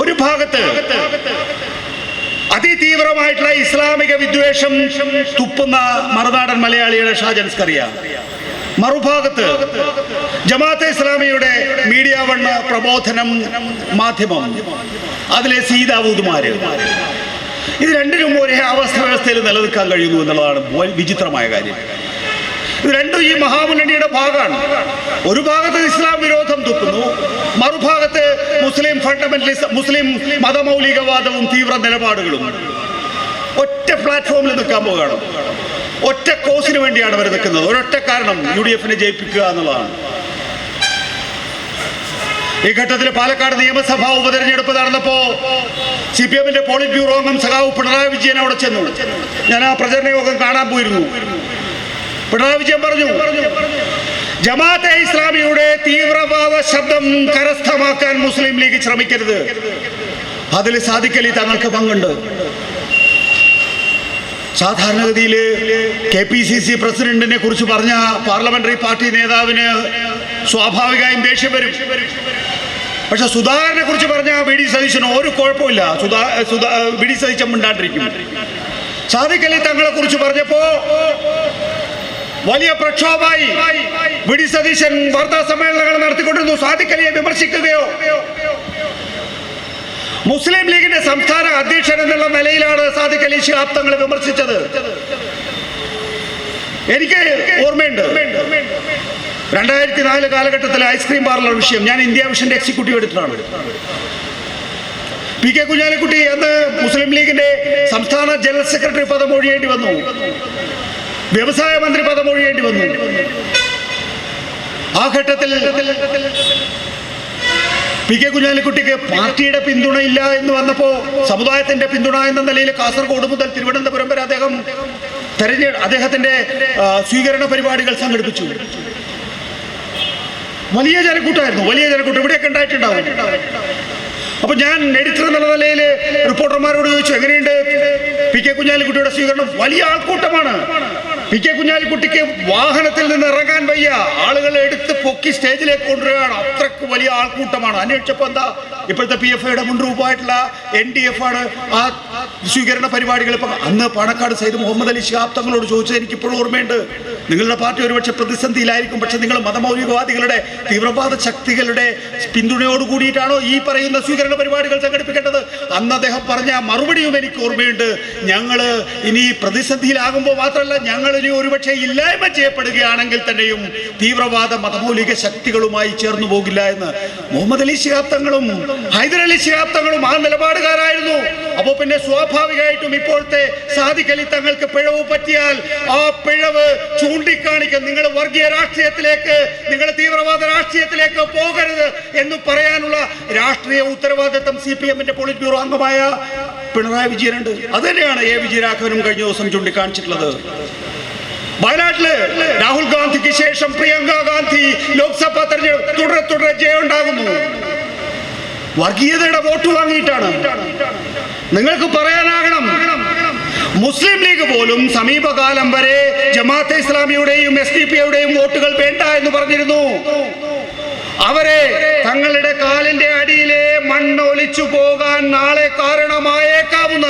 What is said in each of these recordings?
ഒരു ഭാഗത്ത് അതിതീവ്രമായിട്ടുള്ള ഇസ്ലാമിക വിദ്വേഷം തുപ്പുന്ന മറുനാടൻ മലയാളിയുടെ ഷാജൻസ്കറിയ മറുഭാഗത്ത് ജമാഅത്തെ ഇസ്ലാമിയുടെ മീഡിയ വണ്ണ പ്രബോധനം മാധ്യമം അതിലെ സീതാവൂതുമാര്. ഇത് രണ്ടിനും ഒരേ അവസ്ഥ വ്യവസ്ഥയിൽ നിലനിൽക്കാൻ കഴിയുന്നു എന്നുള്ളതാണ് വിചിത്രമായ കാര്യം. രണ്ടും ഈ മഹാമുന്നണിയുടെ ഭാഗമാണ്. ഒരു ഭാഗത്ത് ഇസ്ലാം വിരോധം തുപ്പുന്നു മറുഭാഗത്ത് മുസ്ലിം ഫണ്ടമെന്റലിസ്റ്റ് മുസ്ലിം മതമൗലികവാദവും തീവ്ര നിലപാടുകളും. ഒറ്റ പ്ലാറ്റ്ഫോമിൽ നിൽക്കാൻ പോകുകയാണ് ഒറ്റ കോസിന് വേണ്ടിയാണ് അവർ നിൽക്കുന്നത്. ഒരൊറ്റ കാരണം യു ഡി എഫിനെ ജയിപ്പിക്കുക എന്നുള്ളതാണ്. ഈ ഘട്ടത്തിൽ പാലക്കാട് നിയമസഭാ ഉപതെരഞ്ഞെടുപ്പ് നടന്നപ്പോ സി പി എമ്മിന്റെ പോളിറ്റ് ബ്യൂറോ അംഗം സഖാവ് പിണറായി വിജയൻ അവിടെ ചെന്നു. ഞാൻ ആ പ്രചരണ യോഗം കാണാൻ പോയിരുന്നു. പിണറായി വിജയൻ പറഞ്ഞു ജമാഅത്തെ ഇസ്ലാമിയുടെ തീവ്രവാദ ശബ്ദം കരസ്ഥമാക്കാൻ മുസ്ലിം ലീഗ് ശ്രമിക്കരുത്. അതിൽ സാധിക്കലി തങ്ങൾക്ക് പങ്കുണ്ട്. സാധാരണഗതിയിൽ കെ പി സി സി പ്രസിഡന്റിനെ കുറിച്ച് പറഞ്ഞ പാർലമെന്ററി പാർട്ടി നേതാവിന് സ്വാഭാവികമായും ദേഷ്യം വരും. പക്ഷെ സുധാകരനെ കുറിച്ച് പറഞ്ഞ വി ഡി സതീശന് ഒരു കുഴപ്പമില്ല. സുധാ സുധാ വി ഡി സതീശൻ മിണ്ടാണ്ടിരിക്കും. സാധിക്കലി തങ്ങളെ കുറിച്ച് പറഞ്ഞപ്പോ വലിയ പ്രക്ഷോഭമായി വിടി സതീശൻ വാർത്താ സമ്മേളനങ്ങൾ നടത്തിക്കൊണ്ടിരുന്നു. സാദിഖലിയെ വിമർശിക്കുകയോ? മുസ്ലിം ലീഗിന്റെ സംസ്ഥാന അധ്യക്ഷൻ എന്നുള്ള നിലയിലാണ് സാദിഖ് അലി വിമർശിച്ചത്. എനിക്ക് ഓർമ്മയുണ്ട്. രണ്ടായിരത്തി നാല് കാലഘട്ടത്തിലെ ഐസ്ക്രീം പാർലർ വിഷയം ഞാൻ ഇന്ത്യ വിഷന്റെ എക്സിക്യൂട്ടീവ് എടുത്തിട്ടാണ് പി കെ കുഞ്ഞാലിക്കുട്ടി അന്ന് മുസ്ലിം ലീഗിന്റെ സംസ്ഥാന ജനറൽ സെക്രട്ടറി പദം ഒഴിയേണ്ടി വന്നു. വ്യവസായ മന്ത്രി പദം ഒഴിയേണ്ടി വന്നു. ആ ഘട്ടത്തിൽ പി കെ കുഞ്ഞാലിക്കുട്ടിക്ക് പാർട്ടിയുടെ പിന്തുണയില്ല എന്ന് വന്നപ്പോ സമുദായത്തിന്റെ പിന്തുണ എന്ന നിലയിൽ കാസർഗോഡ് മുതൽ തിരുവനന്തപുരം വരെ അദ്ദേഹം തെരഞ്ഞെ അദ്ദേഹത്തിന്റെ സ്വീകരണ പരിപാടികൾ സംഘടിപ്പിച്ചു. വലിയ ജനക്കൂട്ടായിരുന്നു. വലിയ ജനക്കൂട്ടം. ഇവിടെയൊക്കെ ഉണ്ടായിട്ടുണ്ടാവും. അപ്പൊ ഞാൻ എഡിറ്റർ എന്നുള്ള നിലയിൽ റിപ്പോർട്ടർമാരോട് ചോദിച്ചു എങ്ങനെയുണ്ട്? പി കെ കുഞ്ഞാലിക്കുട്ടിയുടെ സ്വീകരണം വലിയ ആൾക്കൂട്ടമാണ്. പി കെ കുഞ്ഞാലിക്കുട്ടിക്ക് വാഹനത്തിൽ നിന്ന് ഇറങ്ങാൻ വയ്യ. ആളുകളെ എടുത്ത് പൊക്കി സ്റ്റേജിലേക്ക് കൊണ്ടുവരികയാണ്. അത്രയ്ക്ക് വലിയ ആൾക്കൂട്ടമാണ്. അന്വേഷിച്ചപ്പോൾ എന്താ? ഇപ്പോഴത്തെ പി എഫ് ഐയുടെ മുൻരൂപമായിട്ടുള്ള എൻ ഡി എഫ് ആണ് ആ സ്വീകരണ പരിപാടികൾ ഇപ്പം അന്ന് പാണക്കാട് സൈദ് മുഹമ്മദ് അലി ശിഹാബ് തങ്ങളോട് ചോദിച്ചത് എനിക്ക് ഇപ്പോഴും ഓർമ്മയുണ്ട്. നിങ്ങളുടെ പാർട്ടി ഒരുപക്ഷെ പ്രതിസന്ധിയിലായിരിക്കും പക്ഷെ നിങ്ങൾ മതമൗലികവാദികളുടെ തീവ്രവാദ ശക്തികളുടെ പിന്തുണയോട് കൂടിയിട്ടാണോ ഈ പറയുന്ന സ്വീകരണ പരിപാടികൾ സംഘടിപ്പിക്കേണ്ടത്? അന്ന് അദ്ദേഹം പറഞ്ഞ മറുപടിയും എനിക്ക് ഓർമ്മയുണ്ട്. ഞങ്ങൾ ഇനി പ്രതിസന്ധിയിലാകുമ്പോൾ മാത്രമല്ല ഞങ്ങൾ ഇനി ഒരുപക്ഷെ ഇല്ലായ്മ ചെയ്യപ്പെടുകയാണെങ്കിൽ തന്നെയും തീവ്രവാദ മതമൗലിക ശക്തികളുമായി ചേർന്നു പോകില്ല എന്ന് മുഹമ്മദ് അലി ശിഹാബ് തങ്ങളും ഹൈദർ അലി ശിഹാബ് തങ്ങളും ആ നിലപാടുകാരായിരുന്നു. അപ്പോൾ പിന്നെ സ്വാഭാവികമായിട്ടും ഇപ്പോഴത്തെ അലി തങ്ങൾക്ക് പിഴവ് പറ്റിയാൽ ആ പിഴവ് ചൂണ്ടിക്കാണിക്കും നിങ്ങൾ വർഗീയ രാഷ്ട്രീയത്തിലേക്ക് നിങ്ങൾ തീവ്രവാദ രാഷ്ട്രീയത്തിലേക്ക് പോകരുത് എന്ന് പറയാനുള്ള രാഷ്ട്രീയ ഉത്തരവാദിത്തം സി പി എമ്മിന്റെ പോളിറ്റ് ബ്യൂറോ അംഗമായ പിണറായി വിജയനുണ്ട്. അത് തന്നെയാണ് എ വിജയരാഘവനും കഴിഞ്ഞ ദിവസം ചൂണ്ടിക്കാണിച്ചിട്ടുള്ളത്. വയനാട്ടിൽ രാഹുൽ ഗാന്ധിക്ക് ശേഷം പ്രിയങ്ക ഗാന്ധി ലോക്സഭാ തെരഞ്ഞെടുപ്പ് തുടരെ തുടരെ ജയമുണ്ടാകുന്നു. വർഗീയതയുടെ വോട്ട് വാങ്ങിയിട്ടാണ്. നിങ്ങൾക്ക് പറയാനാകണം മുസ്ലിം ലീഗ് പോലും സമീപകാലം വരെ ജമാഅത്തെ ഇസ്ലാമിയുടെയും എസ് ഡി വോട്ടുകൾ വേണ്ട എന്ന് പറഞ്ഞിരുന്നു. അവരെ തങ്ങളുടെ കാലിന്റെ അടിയിലെ മണ്ണ് ഒലിച്ചു പോകാൻ നാളെ കാരണമായേക്കാവുന്ന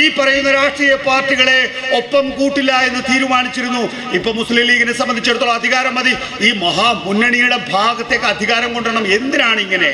ഈ പറയുന്ന രാഷ്ട്രീയ പാർട്ടികളെ ഒപ്പം കൂട്ടില്ല എന്ന് തീരുമാനിച്ചിരുന്നു. ഇപ്പൊ മുസ്ലിം ലീഗിനെ സംബന്ധിച്ചിടത്തോളം അധികാരം മതി. ഈ മഹാമുന്നണിയുടെ ഭാഗത്തേക്ക് അധികാരം കൊണ്ടുവരണം. എന്തിനാണ് ഇങ്ങനെ?